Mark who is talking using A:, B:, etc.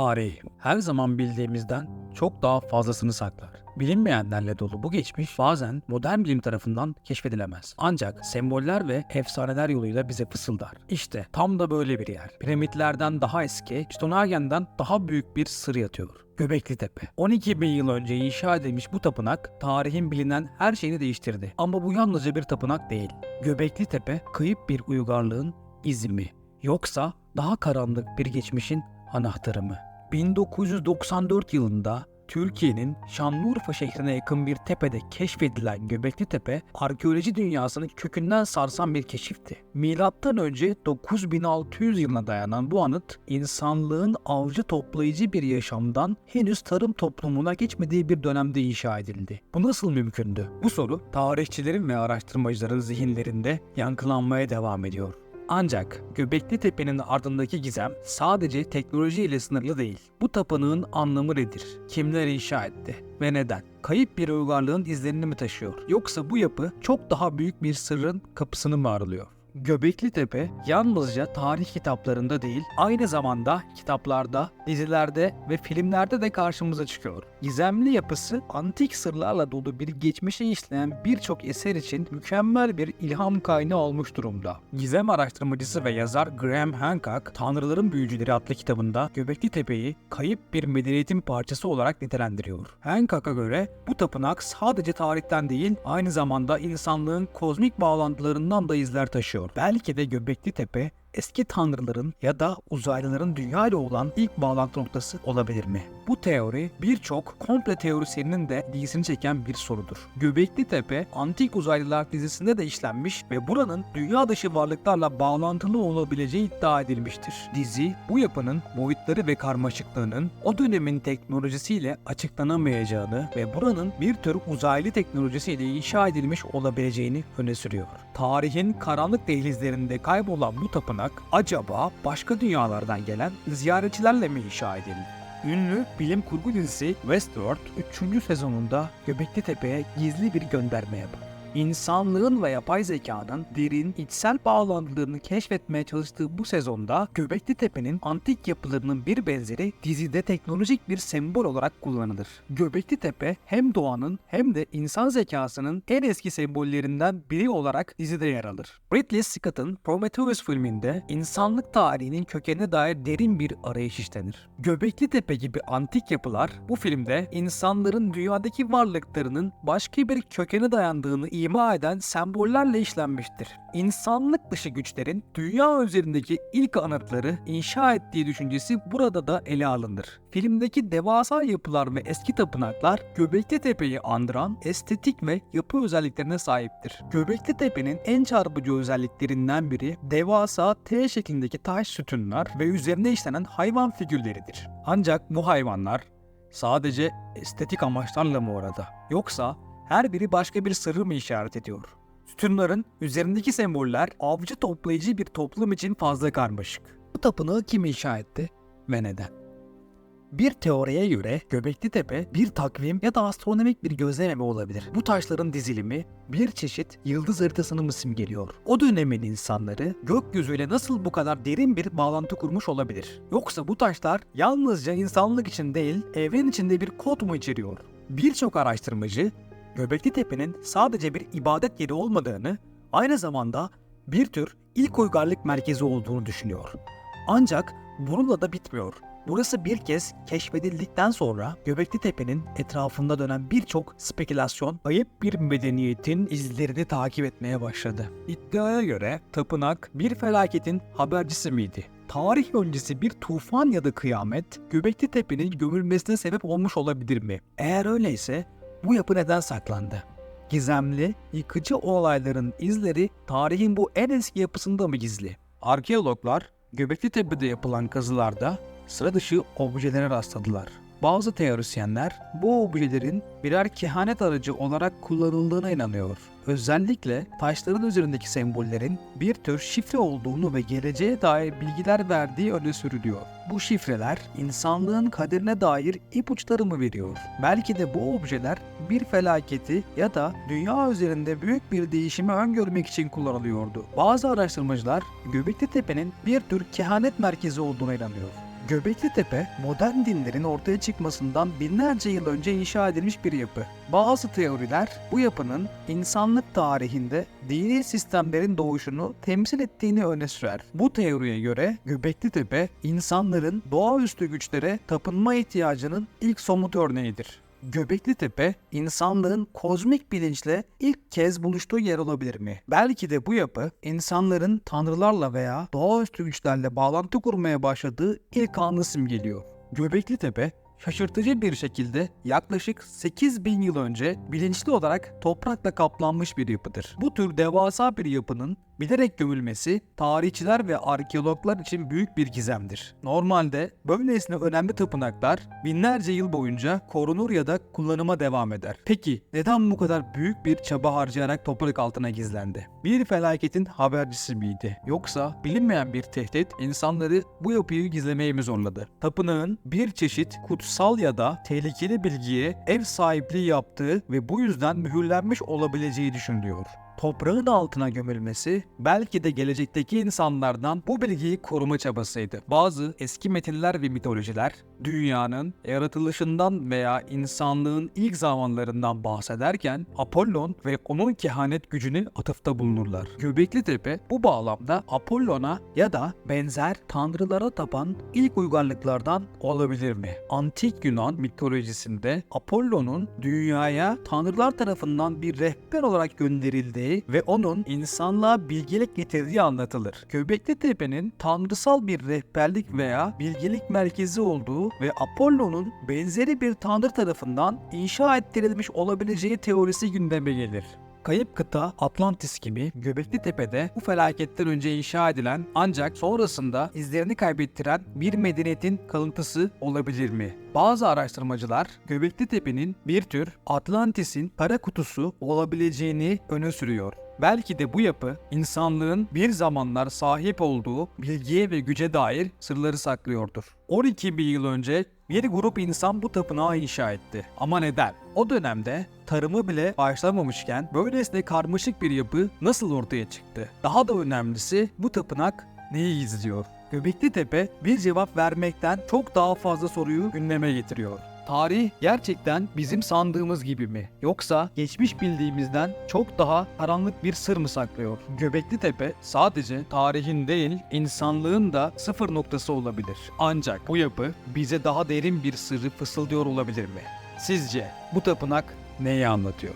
A: Tarih her zaman bildiğimizden çok daha fazlasını saklar. Bilinmeyenlerle dolu bu geçmiş bazen modern bilim tarafından keşfedilemez. Ancak semboller ve efsaneler yoluyla bize fısıldar. İşte tam da böyle bir yer. Piramitlerden daha eski, Stonehengen'den daha büyük bir sır yatıyor. Göbekli Tepe. 12 bin yıl önce inşa edilmiş bu tapınak tarihin bilinen her şeyini değiştirdi. Ama bu yalnızca bir tapınak değil. Göbekli Tepe kayıp bir uygarlığın izi mi? Yoksa daha karanlık bir geçmişin anahtarı mı? 1994 yılında Türkiye'nin Şanlıurfa şehrine yakın bir tepede keşfedilen Göbekli Tepe, arkeoloji dünyasını kökünden sarsan bir keşifti. Milattan önce 9600 yılına dayanan bu anıt, insanlığın avcı toplayıcı bir yaşamdan henüz tarım toplumuna geçmediği bir dönemde inşa edildi. Bu nasıl mümkündü? Bu soru tarihçilerin ve araştırmacıların zihinlerinde yankılanmaya devam ediyor. Ancak Göbekli Tepe'nin ardındaki gizem sadece teknoloji ile sınırlı değil. Bu tapınağın anlamı nedir? Kimler inşa etti? Ve neden? Kayıp bir uygarlığın izlerini mi taşıyor? Yoksa bu yapı çok daha büyük bir sırrın kapısını mı aralıyor? Göbekli Tepe yalnızca tarih kitaplarında değil, aynı zamanda kitaplarda, dizilerde ve filmlerde de karşımıza çıkıyor. Gizemli yapısı antik sırlarla dolu bir geçmişe işleyen birçok eser için mükemmel bir ilham kaynağı olmuş durumda. Gizem araştırmacısı ve yazar Graham Hancock, Tanrıların Büyücüleri adlı kitabında Göbekli Tepe'yi kayıp bir medeniyetin parçası olarak nitelendiriyor. Hancock'a göre bu tapınak sadece tarihten değil, aynı zamanda insanlığın kozmik bağlantılarından da izler taşıyor. Belki de Göbekli Tepe eski tanrıların ya da uzaylıların dünya ile olan ilk bağlantı noktası olabilir mi? Bu teori birçok komple teorisyeninin de ilgisini çeken bir sorudur. Göbekli Tepe Antik Uzaylılar dizisinde de işlenmiş ve buranın dünya dışı varlıklarla bağlantılı olabileceği iddia edilmiştir. Dizi bu yapının boyutları ve karmaşıklığının o dönemin teknolojisiyle açıklanamayacağını ve buranın bir tür uzaylı teknolojisiyle inşa edilmiş olabileceğini öne sürüyor. Tarihin karanlık dehlizlerinde kaybolan bu tapınak acaba başka dünyalardan gelen ziyaretçilerle mi inşa edildi? Ünlü bilim kurgu dizisi Westworld 3. sezonunda Göbekli Tepe'ye gizli bir gönderme yapar. İnsanlığın ve yapay zekanın derin içsel bağlantılarını keşfetmeye çalıştığı bu sezonda Göbekli Tepe'nin antik yapılarının bir benzeri dizide teknolojik bir sembol olarak kullanılır. Göbekli Tepe hem doğanın hem de insan zekasının en eski sembollerinden biri olarak dizide yer alır. Ridley Scott'ın Prometheus filminde insanlık tarihinin kökenine dair derin bir arayış işlenir. Göbekli Tepe gibi antik yapılar bu filmde insanların dünyadaki varlıklarının başka bir kökene dayandığını ima eden sembollerle işlenmiştir. İnsanlık dışı güçlerin dünya üzerindeki ilk anıtları inşa ettiği düşüncesi burada da ele alınır. Filmdeki devasa yapılar ve eski tapınaklar Göbekli Tepe'yi andıran estetik ve yapı özelliklerine sahiptir. Göbekli Tepe'nin en çarpıcı özelliklerinden biri devasa T şeklindeki taş sütunlar ve üzerine işlenen hayvan figürleridir. Ancak bu hayvanlar sadece estetik amaçlarla mı orada? Yoksa her biri başka bir sırrı mı işaret ediyor? Sütunların üzerindeki semboller avcı toplayıcı bir toplum için fazla karmaşık. Bu tapınağı kim inşa etti ve neden? Bir teoriye göre Göbekli Tepe bir takvim ya da astronomik bir gözlem olabilir. Bu taşların dizilimi bir çeşit yıldız haritasını mı simgeliyor? O dönemin insanları gökyüzüyle nasıl bu kadar derin bir bağlantı kurmuş olabilir? Yoksa bu taşlar yalnızca insanlık için değil, evren içinde bir kod mu içeriyor? Birçok araştırmacı Göbekli Tepe'nin sadece bir ibadet yeri olmadığını, aynı zamanda bir tür ilk uygarlık merkezi olduğunu düşünüyor. Ancak bununla da bitmiyor. Burası bir kez keşfedildikten sonra Göbekli Tepe'nin etrafında dönen birçok spekülasyon kayıp bir medeniyetin izlerini takip etmeye başladı. İddiaya göre tapınak bir felaketin habercisi miydi? Tarih öncesi bir tufan ya da kıyamet Göbekli Tepe'nin gömülmesine sebep olmuş olabilir mi? Eğer öyleyse bu yapı neden saklandı? Gizemli, yıkıcı olayların izleri tarihin bu en eski yapısında mı gizli? Arkeologlar Göbekli Tepe'de yapılan kazılarda sıra dışı objelere rastladılar. Bazı teorisyenler bu objelerin birer kehanet aracı olarak kullanıldığına inanıyor. Özellikle taşların üzerindeki sembollerin bir tür şifre olduğunu ve geleceğe dair bilgiler verdiği öne sürülüyor. Bu şifreler insanlığın kaderine dair ipuçları mı veriyor? Belki de bu objeler bir felaketi ya da dünya üzerinde büyük bir değişimi öngörmek için kullanılıyordu. Bazı araştırmacılar Göbekli Tepe'nin bir tür kehanet merkezi olduğuna inanıyor. Göbekli Tepe, modern dinlerin ortaya çıkmasından binlerce yıl önce inşa edilmiş bir yapı. Bazı teoriler bu yapının insanlık tarihinde dini sistemlerin doğuşunu temsil ettiğini öne sürer. Bu teoriye göre Göbekli Tepe, insanların doğaüstü güçlere tapınma ihtiyacının ilk somut örneğidir. Göbekli Tepe, insanlığın kozmik bilinçle ilk kez buluştuğu yer olabilir mi? Belki de bu yapı, insanların tanrılarla veya doğaüstü güçlerle bağlantı kurmaya başladığı ilk anı simgeliyor. Göbekli Tepe, şaşırtıcı bir şekilde yaklaşık 8000 yıl önce bilinçli olarak toprakla kaplanmış bir yapıdır. Bu tür devasa bir yapının bilerek gömülmesi tarihçiler ve arkeologlar için büyük bir gizemdir. Normalde böylesine önemli tapınaklar binlerce yıl boyunca korunur ya da kullanıma devam eder. Peki neden bu kadar büyük bir çaba harcayarak toprak altına gizlendi? Bir felaketin habercisi miydi? Yoksa bilinmeyen bir tehdit insanları bu yapıyı gizlemeye mi zorladı? Tapınağın bir çeşit kutsal ya da tehlikeli bilgiye ev sahipliği yaptığı ve bu yüzden mühürlenmiş olabileceği düşünülüyor toprağın altına gömülmesi belki de gelecekteki insanlardan bu bilgiyi koruma çabasıydı. Bazı eski metinler ve mitolojiler dünyanın yaratılışından veya insanlığın ilk zamanlarından bahsederken Apollon ve onun kehanet gücünü atıfta bulunurlar. Göbekli Tepe bu bağlamda Apollon'a ya da benzer tanrılara tapan ilk uygarlıklardan olabilir mi? Antik Yunan mitolojisinde Apollon'un dünyaya tanrılar tarafından bir rehber olarak gönderildiği ve onun insanlığa bilgelik getirdiği anlatılır. Göbekli Tepe'nin tanrısal bir rehberlik veya bilgelik merkezi olduğu ve Apollon'un benzeri bir tanrı tarafından inşa ettirilmiş olabileceği teorisi gündeme gelir. Kayıp kıta Atlantis gibi Göbekli Tepe'de bu felaketten önce inşa edilen ancak sonrasında izlerini kaybettiren bir medeniyetin kalıntısı olabilir mi? Bazı araştırmacılar Göbekli Tepe'nin bir tür Atlantis'in kara kutusu olabileceğini öne sürüyor. Belki de bu yapı insanlığın bir zamanlar sahip olduğu bilgiye ve güce dair sırları saklıyordur. 12 bin yıl önce bir grup insan bu tapınağı inşa etti. Ama neden? O dönemde tarımı bile başlamamışken böylesine karmaşık bir yapı nasıl ortaya çıktı? Daha da önemlisi bu tapınak neyi gizliyor? Göbekli Tepe bir cevap vermekten çok daha fazla soruyu gündeme getiriyor. Tarih gerçekten bizim sandığımız gibi mi? Yoksa geçmiş bildiğimizden çok daha karanlık bir sır mı saklıyor? Göbekli Tepe sadece tarihin değil, insanlığın da sıfır noktası olabilir. Ancak bu yapı bize daha derin bir sırrı fısıldıyor olabilir mi? Sizce bu tapınak neyi anlatıyor?